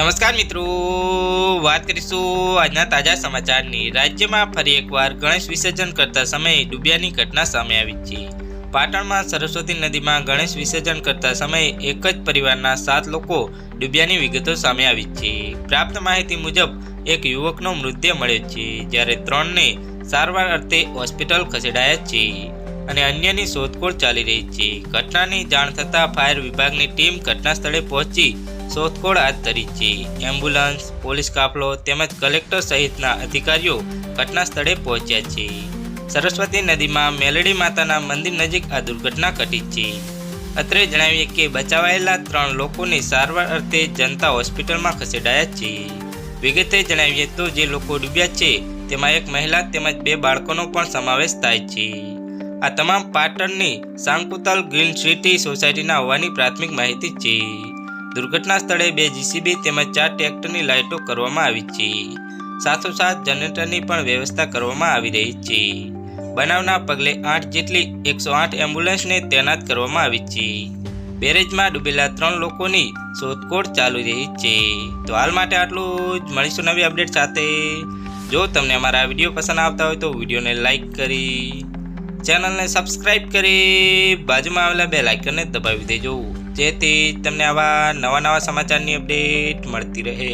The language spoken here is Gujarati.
નમસ્કાર મિત્રો. વાત કરીશું આજના તાજા સમાચારની. રાજ્યમાં ફરી એકવાર ગણેશ વિસર્જન કરતા સમયે ડૂબ્યાની ઘટના સામે આવી છે. પાટણમાં સરસ્વતી નદીમાં ગણેશ વિસર્જન કરતા સમયે એક જ પરિવારના સાત લોકો ડૂબ્યાની વિગતો સામે આવી છે. પ્રાપ્ત માહિતી મુજબ, એક યુવકનો મૃતદેહ મળ્યો છે, જ્યારે ત્રણને સારવાર અર્થે હોસ્પિટલ ખસેડાયા છે અને અન્યની શોધખોળ ચાલી રહી છે. ઘટનાની જાણ થતાં ફાયર વિભાગની ટીમ ઘટના સ્થળે પહોંચી શોધખોળ હાથ ધરી છે. એમ્બ્યુલન્સ, પોલીસ કાફલો તેમજ કલેક્ટર સહિતના અધિકારીઓ ઘટના સ્થળે પહોંચ્યા છે. સરસ્વતી નદીમાં મેલડી માતાના મંદિર નજીક આ દુર્ઘટના ઘટી છે. અત્રે જણાવીએ કે બચાવાયેલા ત્રણ લોકોની સારવાર અર્થે જનતા હોસ્પિટલમાં ખસેડાયા છે. વિગતે જણાવીએ તો જે લોકો ડૂબ્યા છે, તેમાં એક મહિલા તેમજ બે બાળકોનો પણ સમાવેશ થાય છે. આ તમામ પાટણની સાંકુતલ ગ્રીન સિટી સોસાયટીના હોવાની પ્રાથમિક માહિતી છે. દુર્ઘટના સ્થળે બે જીસીબી તેમજ ચાર ટ્રેક્ટરની લાઇટો કરવામાં આવી છે. સાથોસાથ જનરેટરની પણ વ્યવસ્થા કરવામાં આવી રહી છે. બનાવના પગલે આઠ જેટલી એકસો આઠ એમ્બ્યુલન્સને તૈનાત કરવામાં આવી છે. બેરેજમાં ડૂબેલા ત્રણ લોકોની શોધખોળ ચાલુ રહી છે. તો હાલ માટે આટલું જ. મળીશું નવી અપડેટ સાથે. જો તમને અમારા વીડિયો પસંદ આવતા હોય તો વિડીયોને લાઇક કરી, ચેનલને સબસ્ક્રાઇબ કરી બાજુમાં આવેલા બે લાઇકનને દબાવી દેજો. જેથી તમને આવા નવા નવા સમાચારની અપડેટ મળતી રહે.